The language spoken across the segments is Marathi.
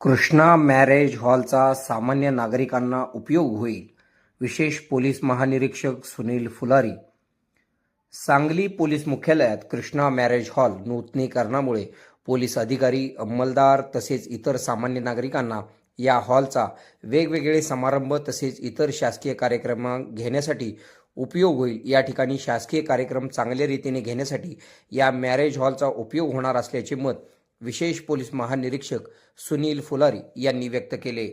Krishna marriage हॉलचा सामान्य नागरिकांना उपयोग होईल विशेष पोलीस महानिरीक्षक सुनील फुलारी. सांगली पोलीस मुख्यालयात कृष्णा मॅरेज हॉल नूतनीकरणामुळे पोलीस अधिकारी अंमलदार तसेच इतर सामान्य नागरिकांना या हॉलचा वेगवेगळे समारंभ तसेच इतर शासकीय कार्यक्रम घेण्यासाठी उपयोग होईल. या ठिकाणी शासकीय कार्यक्रम चांगल्या रीतीने घेण्यासाठी या मॅरेज हॉलचा उपयोग होणार असल्याचे मत विशेष पोलीस महानिरीक्षक सुनील फुलारी यांनी व्यक्त केले.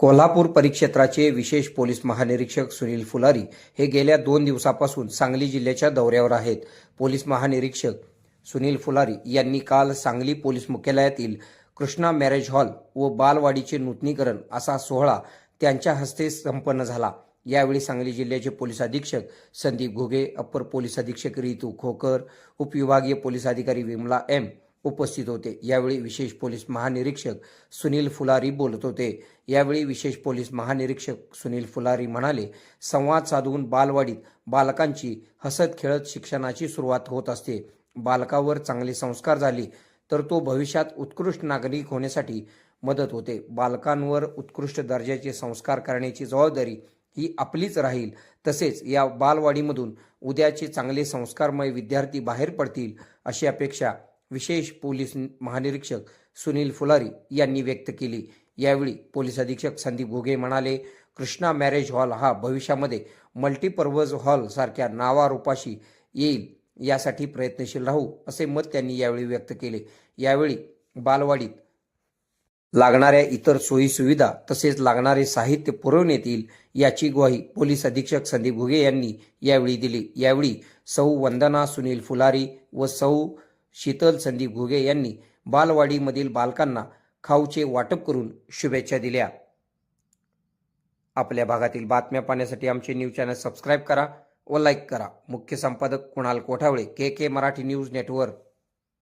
कोल्हापूर परिक्षेत्राचे विशेष पोलीस महानिरीक्षक सुनील फुलारी हे गेल्या दोन दिवसापासून सांगली जिल्ह्याच्या दौऱ्यावर आहेत. पोलीस महानिरीक्षक सुनील फुलारी यांनी काल सांगली पोलीस मुख्यालयातील कृष्णा मॅरेज हॉल व बालवाडीचे नूतनीकरण असा सोहळा त्यांच्या हस्ते संपन्न झाला. यावेळी सांगली जिल्ह्याचे पोलीस अधीक्षक संदीप घुगे अप्पर पोलीस अधीक्षक रितू खोकर उपविभागीय पोलीस अधिकारी विमला एम उपस्थित होते. यावेळी विशेष पोलीस महानिरीक्षक सुनील फुलारी बोलत होते. यावेळी विशेष पोलीस महानिरीक्षक सुनील फुलारी म्हणाले संवाद साधून बालवाडीत बालकांची हसत खेळत शिक्षणाची सुरुवात होत असते. बालकावर चांगले संस्कार झाले तर तो भविष्यात उत्कृष्ट नागरिक होण्यासाठी मदत होते. बालकांवर उत्कृष्ट दर्जाचे संस्कार करण्याची जबाबदारी ही आपलीच राहील. तसेच या बालवाडीमधून उद्याचे चांगले संस्कारमय विद्यार्थी बाहेर पडतील अशी अपेक्षा विशेष पोलीस महानिरीक्षक सुनील फुलारी यांनी व्यक्त केली. यावेळी पोलीस अधीक्षक संदीप घुगे म्हणाले कृष्णा मॅरेज हॉल हा भविष्यामध्ये मल्टीपर्पज हॉल सारख्या नावारूपाशी येईल यासाठी प्रयत्नशील राहू असे मत त्यांनी यावेळी व्यक्त केले. यावेळी बालवाडीत लागणाऱ्या इतर सोयी सुविधा तसेच लागणारे साहित्य पुरवण्यात येईल याची ग्वाही पोलीस अधीक्षक संदीप घुगे यांनी यावेळी दिली. यावेळी सौ वंदना सुनील फुलारी व सौ शीतल संदीप घुगे यांनी बालवाडीमधील बालकांना खाऊचे वाटप करून शुभेच्छा दिल्या. आपल्या भागातील बातम्या पाहण्यासाठी आमचे न्यूज चॅनल सबस्क्राईब करा व लाईक करा. मुख्य संपादक Kunal Kothawale K K Marathi news network.